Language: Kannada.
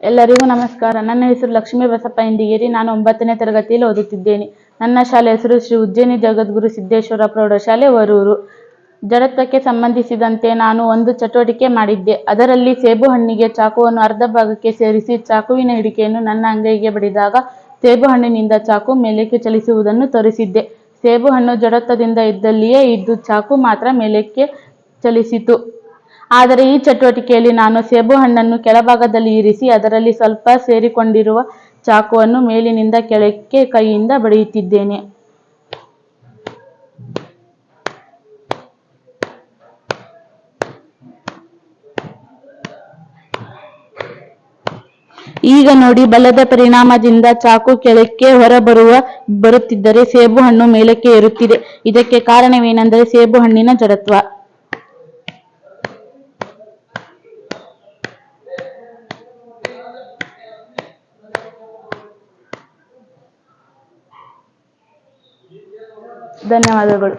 ಎಲ್ಲರಿಗೂ ನಮಸ್ಕಾರ. ನನ್ನ ಹೆಸರು ಲಕ್ಷ್ಮೀ ಬಸಪ್ಪ ಇಂದಿಗೇರಿ. ನಾನು ಒಂಬತ್ತನೇ ತರಗತಿಯಲ್ಲಿ ಓದುತ್ತಿದ್ದೇನೆ. ನನ್ನ ಶಾಲೆ ಹೆಸರು ಶ್ರೀ ಉಜ್ಜಯಿನಿ ಜಗದ್ಗುರು ಸಿದ್ದೇಶ್ವರ ಪ್ರೌಢಶಾಲೆ, ವರೂರು. ಜಡತ್ವಕ್ಕೆ ಸಂಬಂಧಿಸಿದಂತೆ ನಾನು ಒಂದು ಚಟುವಟಿಕೆ ಮಾಡಿದ್ದೆ. ಅದರಲ್ಲಿ ಸೇಬು ಹಣ್ಣಿಗೆ ಚಾಕುವನ್ನು ಅರ್ಧ ಭಾಗಕ್ಕೆ ಸೇರಿಸಿ ಚಾಕುವಿನ ಹಿಡಿಕೆಯನ್ನು ನನ್ನ ಅಂಗೈಗೆ ಬಡಿದಾಗ ಸೇಬು ಹಣ್ಣಿನಿಂದ ಚಾಕು ಮೇಲಕ್ಕೆ ಚಲಿಸುವುದನ್ನು ತೋರಿಸಿದ್ದೆ. ಸೇಬು ಹಣ್ಣು ಜಡತ್ವದಿಂದ ಇದ್ದಲ್ಲಿಯೇ ಇದ್ದು ಚಾಕು ಮಾತ್ರ ಮೇಲಕ್ಕೆ ಚಲಿಸಿತು. ಆದರೆ ಈ ಚಟುವಟಿಕೆಯಲ್ಲಿ ನಾನು ಸೇಬು ಹಣ್ಣನ್ನು ಕೆಳಭಾಗದಲ್ಲಿ ಇರಿಸಿ ಅದರಲ್ಲಿ ಸ್ವಲ್ಪ ಸೇರಿಕೊಂಡಿರುವ ಚಾಕುವನ್ನು ಮೇಲಿನಿಂದ ಕೆಳಕ್ಕೆ ಕೈಯಿಂದ ಬಡಿಯುತ್ತಿದ್ದೇನೆ. ಈಗ ನೋಡಿ, ಬಲದ ಪರಿಣಾಮದಿಂದ ಚಾಕು ಕೆಳಕ್ಕೆ ಹೊರಬರುವ, ಬರುತ್ತಿದ್ದರೆ ಸೇಬು ಹಣ್ಣು ಮೇಲಕ್ಕೆ ಏರುತ್ತಿದೆ. ಇದಕ್ಕೆ ಕಾರಣವೇನೆಂದರೆ ಸೇಬು ಹಣ್ಣಿನ ಜಡತ್ವ. ಧನ್ಯವಾದಗಳು.